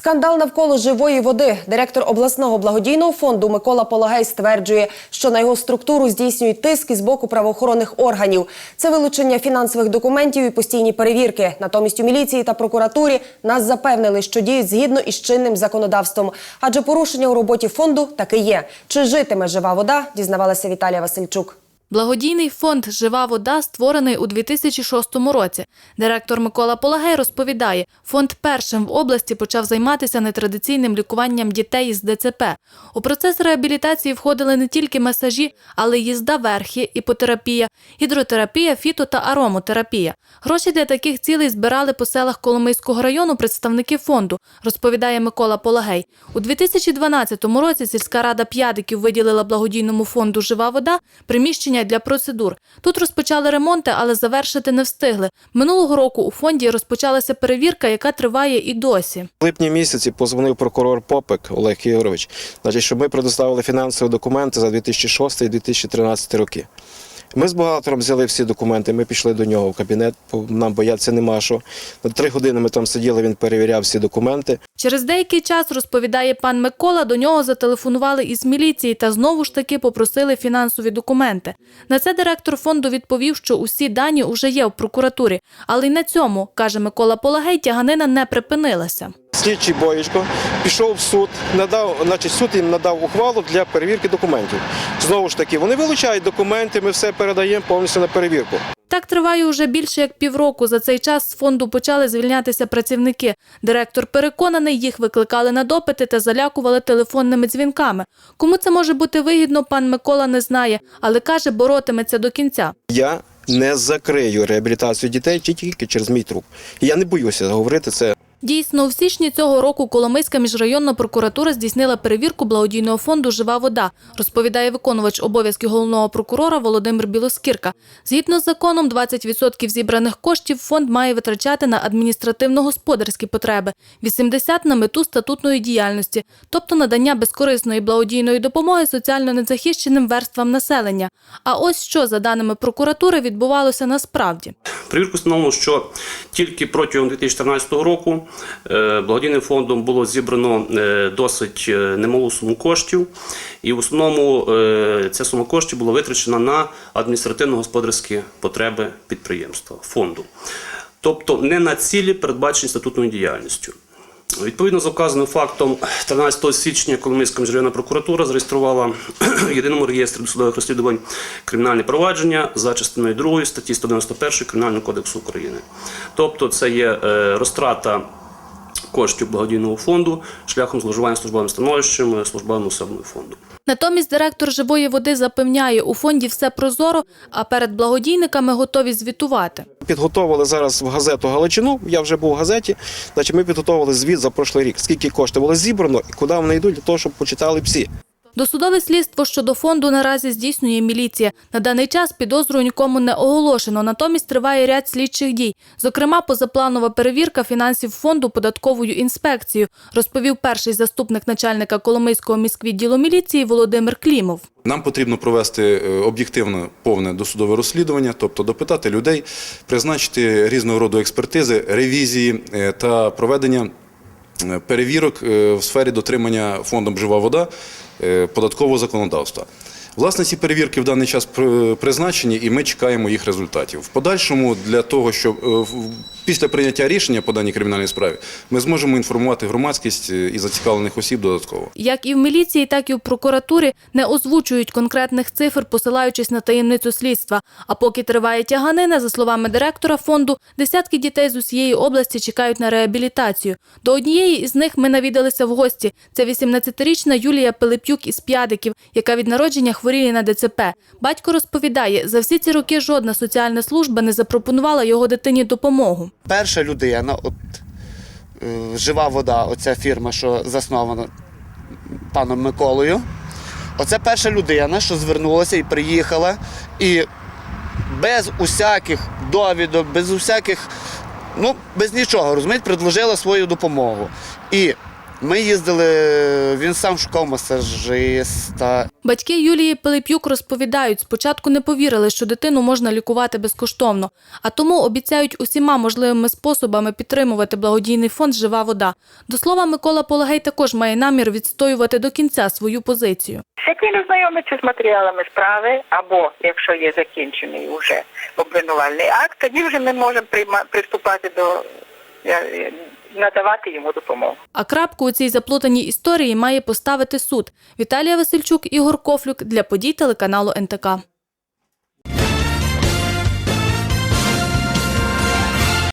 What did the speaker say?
Скандал навколо живої води. Директор обласного благодійного фонду Микола Полагей стверджує, що на його структуру здійснюють тиск із боку правоохоронних органів. Це вилучення фінансових документів і постійні перевірки. Натомість у міліції та прокуратурі нас запевнили, що діють згідно із чинним законодавством. Адже порушення у роботі фонду таки є. Чи житиме жива вода? Дізнавалася Віталія Васильчук. Благодійний фонд Жива вода створений у 2006 році. Директор Микола Полагей розповідає, фонд першим в області почав займатися нетрадиційним лікуванням дітей із ДЦП. У процес реабілітації входили не тільки масажі, але й їзда верхи, іпотерапія, гідротерапія, фіто та аромотерапія. Гроші для таких цілей збирали по селах Коломийського району представники фонду, розповідає Микола Полагей. У 2012 році сільська рада П'ядиків виділила благодійному фонду Жива вода приміщення для процедур. Тут розпочали ремонти, але завершити не встигли. Минулого року у фонді розпочалася перевірка, яка триває і досі. В липні місяці позвонив прокурор Попик Олег Ігорович, значить, щоб ми предоставили фінансові документи за 2006 і 2013 роки. Ми з бухгалтером взяли всі документи, ми пішли до нього в кабінет, нам боятися нема що. Три години ми там сиділи, він перевіряв всі документи. Через деякий час, розповідає пан Микола, до нього зателефонували із міліції та знову ж таки попросили фінансові документи. На це директор фонду відповів, що усі дані уже є в прокуратурі. Але й на цьому, каже Микола Полагей, тяганина не припинилася. Слідчий Боєчко пішов в суд, надав, значить, суд їм надав ухвалу для перевірки документів. Знову ж таки, вони вилучають документи, ми все передаємо повністю на перевірку. Так триває уже більше як півроку. За цей час з фонду почали звільнятися працівники. Директор переконаний, їх викликали на допити та залякували телефонними дзвінками. Кому це може бути вигідно, пан Микола не знає, але каже, боротиметься до кінця. Я не закрию реабілітацію дітей тільки через мій труп. Я не боюся говорити це. Дійсно, у січні цього року Коломийська міжрайонна прокуратура здійснила перевірку благодійного фонду Жива вода, розповідає виконувач обов'язків головного прокурора Володимир Білоскірка. Згідно з законом, 20% зібраних коштів фонд має витрачати на адміністративно-господарські потреби, 80% – на мету статутної діяльності, тобто надання безкорисної благодійної допомоги соціально незахищеним верствам населення. А ось що, за даними прокуратури, відбувалося насправді. Перевірку встановлено, що тільки протягом 2014 року благодійним фондом було зібрано е, досить е, немалу суму коштів, і в основному е, ця сума коштів була витрачена на адміністративно-господарські потреби підприємства фонду, тобто не на цілі, передбачені статутною діяльністю. Відповідно за вказаним фактом, 13 січня Коломийська міжрайонна прокуратура зареєструвала в єдиному реєстрі досудових розслідувань кримінальне провадження за частиною 2 статті 191 Кримінального кодексу України. Тобто, це є е, розтрата коштів благодійного фонду шляхом зловживання службовим становищем е, службовим особами фонду. Натомість директор живої води запевняє, у фонді все прозоро, а перед благодійниками готові звітувати. Підготовили зараз в газету Галичину. Я вже був в газеті. Значить, ми підготовили звіт за прошлий рік. Скільки коштів було зібрано і куди вони йдуть для того, щоб почитали всі. Досудове слідство щодо фонду наразі здійснює міліція. На даний час підозру нікому не оголошено. Натомість триває ряд слідчих дій. Зокрема, позапланова перевірка фінансів фонду податковою інспекцією, розповів перший заступник начальника Коломийського міськвідділу міліції Володимир Клімов. Нам потрібно провести е, об'єктивне повне досудове розслідування, тобто допитати людей, призначити різного роду експертизи, ревізії е, та проведення перевірок е, в сфері дотримання фондом Жива вода е, податкового законодавства. Власне, ці перевірки в даний час при- призначені, і ми чекаємо їх результатів. В подальшому для того, щоб е, після прийняття рішення по даній кримінальній справі ми зможемо інформувати громадськість е, і зацікавлених осіб додатково. Як і в міліції, так і в прокуратурі не озвучують конкретних цифр, посилаючись на таємницю слідства. А поки триває тяганина, за словами директора фонду, десятки дітей з усієї області чекають на реабілітацію. До однієї із них ми навідалися в гості. Це 18-річна Юлія Пилип'юк із П'ядиків, яка від народження хворіє на ДЦП. Батько розповідає, за всі ці роки жодна соціальна служба не запропонувала його дитині допомогу. Перша людина, от е, жива вода, оця фірма, що заснована паном Миколою. Оце перша людина, що звернулася і приїхала, і без усяких довідок, без усяких, ну, без нічого, розумієте, предложила свою допомогу. І Ми їздили, він сам шукав масажиста. Батьки Юлії Пилип'юк розповідають, спочатку не повірили, що дитину можна лікувати безкоштовно, а тому обіцяють усіма можливими способами підтримувати благодійний фонд Жива вода. До слова, Микола Полагей також має намір відстоювати до кінця свою позицію. Як він ознайомиться з матеріалами справи, або якщо є закінчений уже обвинувальний акт, тоді вже ми можемо прийма- приступати до надавати йому допомогу. А крапку у цій заплутаній історії має поставити суд. Віталія Васильчук, Ігор Кофлюк для подій телеканалу НТК.